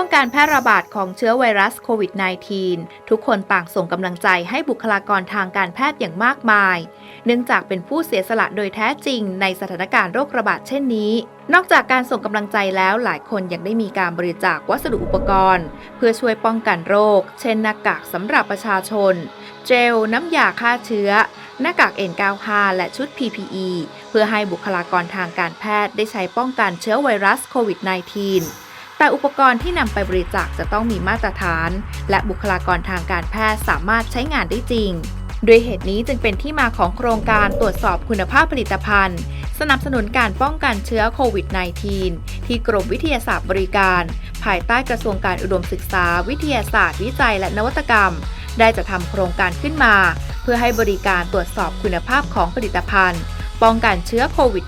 ช่วงการแพร่ระบาดของเชื้อไวรัสโควิด -19 ทุกคนต่างส่งกำลังใจให้บุคลากรทางการแพทย์อย่างมากมาย เนื่องจากเป็นผู้เสียสละโดยแท้จริงในสถานการณ์โรคระบาดเช่นนี้ นอกจากการส่งกำลังใจแล้วหลายคนยังได้มีการบริจาควัสดุอุปกรณ์ เพื่อช่วยป้องกันโรค เช่นหน้ากากสำหรับประชาชน เจล น้ำยาฆ่าเชื้อ หน้ากาก N95 และชุด PPE เพื่อให้บุคลากรทางการแพทย์ได้ใช้ป้องกันเชื้อไวรัสโควิด -19 อุปกรณ์ที่นำไปบริจาคจะต้องมีมาตรฐาน และบุคลากรทางการแพทย์สามารถใช้งานได้จริงด้วยเหตุนี้จึงเป็นที่มาของโครงการตรวจสอบคุณภาพผลิตภัณฑ์ สนับสนุนการป้องกันเชื้อโควิด -19 ที่กรมวิทยาศาสตร์บริการ ภายใต้กระทรวงการอุดมศึกษา วิทยาศาสตร์วิจัยและนวัตกรรม ได้จะทำโครงการขึ้นมา เพื่อให้บริการตรวจสอบคุณภาพของผลิตภัณฑ์ ป้องกันเชื้อโควิด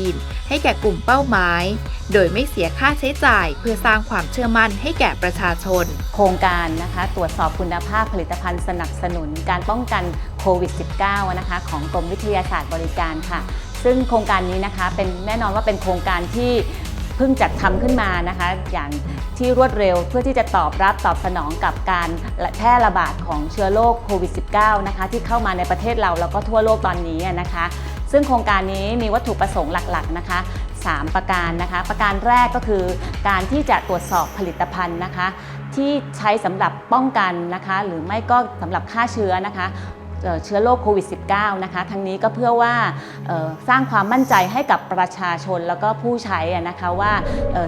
-19 ให้แก่กลุ่มเป้าหมาย โดยไม่เสียค่าใช้จ่ายเพื่อสร้างความเชื่อมั่นให้แก่ประชาชน โครงการนะคะตรวจสอบคุณภาพผลิตภัณฑ์สนับสนุนการป้องกันโควิด -19 นะคะของกรมวิทยาศาสตร์บริการค่ะ ซึ่งโครงการนี้นะคะเป็นแน่นอนว่าเป็นโครงการที่ พิ่งจัดทำขึ้นมานะคะ อย่างที่รวดเร็วเพื่อที่จะตอบรับตอบสนองกับการแพร่ระบาดของเชื้อโรคโควิด -19 นะคะที่เข้ามาในประเทศเราแล้วก็ทั่วโลกตอนนี้นะคะ ซึ่งโครงการนี้มีวัตถุประสงค์หลักๆ นะคะ3 ประการนะคะ ประการแรกก็คือการที่จะตรวจสอบผลิตภัณฑ์นะคะ ที่ใช้สำหรับป้องกันนะคะ หรือไม่ก็สำหรับฆ่าเชื้อนะคะ เชื้อโรคโควิด -19 นะคะ ทั้งนี้ก็เพื่อว่าสร้างความมั่นใจให้กับประชาชนแล้วก็ผู้ใช้นะคะว่า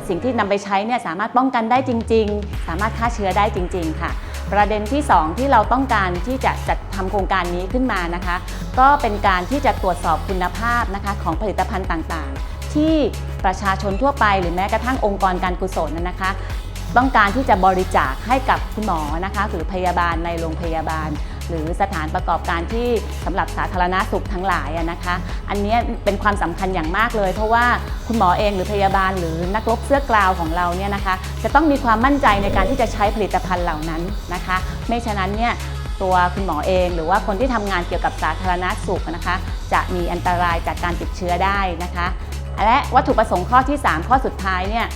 สิ่งที่นำไปใช้เนี่ยสามารถป้องกันได้จริง ๆ สามารถฆ่าเชื้อได้จริง ๆ ค่ะประเด็นที่ 2 ที่เราต้องการที่จะจัดทำโครงการนี้ขึ้นมานะคะ ก็เป็นการที่จะตรวจสอบคุณภาพนะคะของผลิตภัณฑ์ต่างๆ ที่ประชาชนทั่วไปหรือแม้กระทั่งองค์กรการกุศลนะคะ ต้องการที่จะบริจาคให้กับคุณหมอนะคะหรือพยาบาลในโรงพยาบาล หรือสถานประกอบการที่สำหรับสาธารณสุขทั้งหลายนะคะ อันนี้เป็นความสำคัญอย่างมากเลย เพราะว่าคุณหมอเองหรือพยาบาล หรือนักรบเสื้อกลาวของเราเนี่ยนะคะ จะต้องมีความมั่นใจในการที่จะใช้ผลิตภัณฑ์เหล่านั้นนะคะ ไม่ฉะนั้นเนี่ยตัวคุณหมอเองหรือว่าคนที่ทำงานเกี่ยวกับสาธารณสุขนะคะ จะมีอันตรายจากการติดเชื้อได้นะคะ และวัตถุประสงค์ข้อที่ 3 ข้อสุดท้ายเนี่ย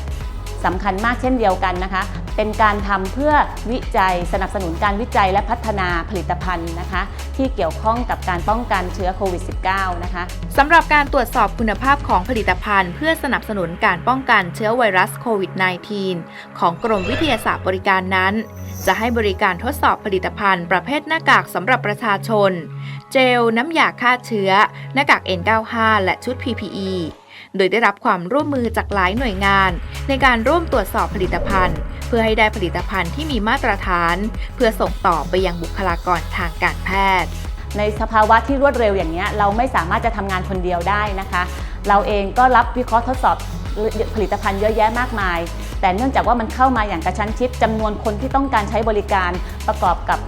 สำคัญมากเช่นเดียวกันนะคะ เป็นการทำเพื่อวิจัยสนับสนุนการวิจัยและพัฒนาผลิตภัณฑ์นะคะ ที่เกี่ยวข้องกับการป้องกันเชื้อโควิด -19 นะคะสำหรับการตรวจสอบคุณภาพของผลิตภัณฑ์ เพื่อสนับสนุนการป้องกันเชื้อไวรัสโควิด -19 ของกรมวิทยาศาสตร์บริการนั้น จะให้บริการทดสอบผลิตภัณฑ์ ประเภทหน้ากากสำหรับประชาชน เจล น้ำยาฆ่าเชื้อ หน้ากาก N95 และชุด PPE โดยได้รับความร่วมมือจากหลายหน่วยงาน ในการร่วมตรวจสอบผลิตภัณฑ์ เพื่อให้ได้ผลิตภัณฑ์ที่มีมาตรฐาน เพื่อส่งต่อไปยังบุคลากรทางการแพทย์ ในสภาวะที่รวดเร็วอย่างนี้เราไม่สามารถจะทำงานคนเดียวได้นะคะ เราเองก็รับวิเคราะห์ทดสอบผลิตภัณฑ์เยอะแยะมากมาย แต่เนื่องจากว่ามันเข้ามาอย่างกระชั้นชิดจำนวนคนที่ต้องการใช้บริการประกอบกับ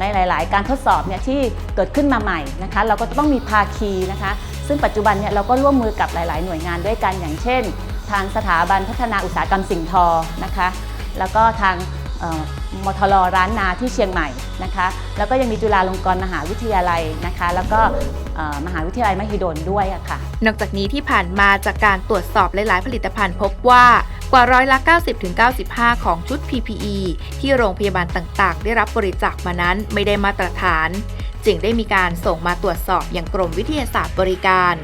ในหลาย ๆ การทดสอบเนี่ยที่เกิดขึ้นมาใหม่นะคะ เราก็ต้องมีภาคีนะคะ ซึ่งปัจจุบันเนี่ยเราก็ร่วมมือกับหลาย ๆ หน่วยงานด้วยกันอย่างเช่น ทางสถาบันพัฒนาอุตสาหกรรมสิ่งทอนะคะ แล้วก็ทางมทรร้านนาที่เชียงใหม่นะคะ แล้วก็ยังมีจุฬาลงกรณ์มหาวิทยาลัยนะคะ แล้วก็มหาวิทยาลัยมหิดลด้วยะค่ะ นอกจากนี้ที่ผ่านมาจากการตรวจสอบหลาย ๆ ผลิตภัณฑ์พบว่า กว่าร้อยละ 90-95 ของชุด PPE ที่โรงพยาบาลต่างๆ ได้รับบริจาคมานั้นไม่ได้มาตรฐาน จึงได้มีการส่งมาตรวจสอบอย่างกรมวิทยาศาสตร์บริการ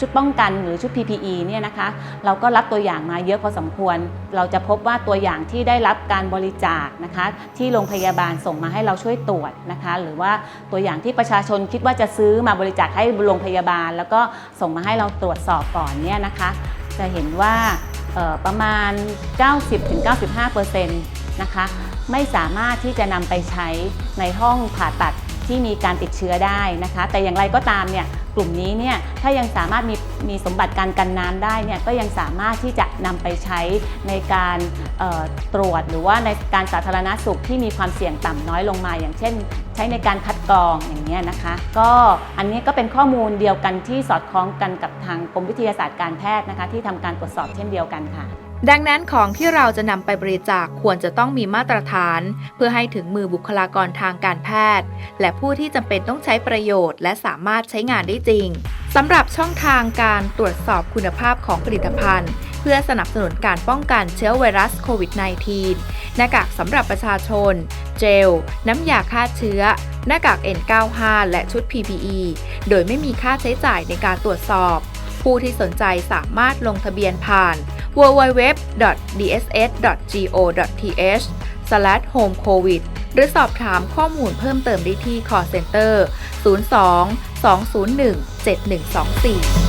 ชุดป้องกันหรือชุด PPE เนี่ยนะคะเราก็รับตัวอย่างมาเยอะพอสมควร เราจะพบว่าตัวอย่างที่ได้รับการบริจาคนะคะ ที่โรงพยาบาลส่งมาให้เราช่วยตรวจนะคะ หรือว่าตัวอย่างที่ประชาชนคิดว่าจะซื้อมาบริจาคให้โรงพยาบาล แล้วก็ส่งมาให้เราตรวจสอบก่อนเนี่ยนะคะ จะเห็นว่า ประมาณ 90-95%นะคะไม่สามารถที่จะนำไปใช้ในห้องผ่าตัดที่มีการติดเชื้อได้นะคะ แต่อย่างไรก็ตามเนี่ยกลุ่มนี้เนี่ยถ้ายังสามารถมีมีสมบัติการกันน้ำได้เนี่ยก็ยังสามารถที่จะนำไปใช้ในการตรวจหรือว่าในการสาธารณสุขที่มีความเสี่ยงต่ำน้อยลงมา อย่างเช่น ใช้ในการคัด กรองอย่างนี้ยนะคะ ก็อันนี้ก็เป็นข้อมูลเดียวกันที่สอดคล้องกันกับทางกรมวิทยาศาสตร์การแพทย์นะคะ ที่ทำการตรวจสอบเช่นเดียวกันค่ะ ดังนั้นของที่เราจะนำไปบริจาคควรจะต้องมีมาตรฐาน เพื่อให้ถึงมือบุคลากรทางการแพทย์ และผู้ที่จำเป็นต้องใช้ประโยชน์ และสามารถใช้งานได้จริงสำหรับช่องทางการตรวจสอบคุณภาพของผลิตภัณฑ์ พื่อพื่อสนับสนุนการป้องกันเชื้อไวรัสโควิด -19 หน้ากากสำหรับประชาชน เจล น้ำยาฆ่าเชื้อ หน้ากาก N95 และชุด PPE โดยไม่มีค่าใช้จ่ายในการตรวจสอบ ผู้ที่สนใจสามารถลงทะเบียนผ่าน www.dss.go.th/homecovid หรือสอบถามข้อมูลเพิ่มเติมได้ที่ call center 02 201 7124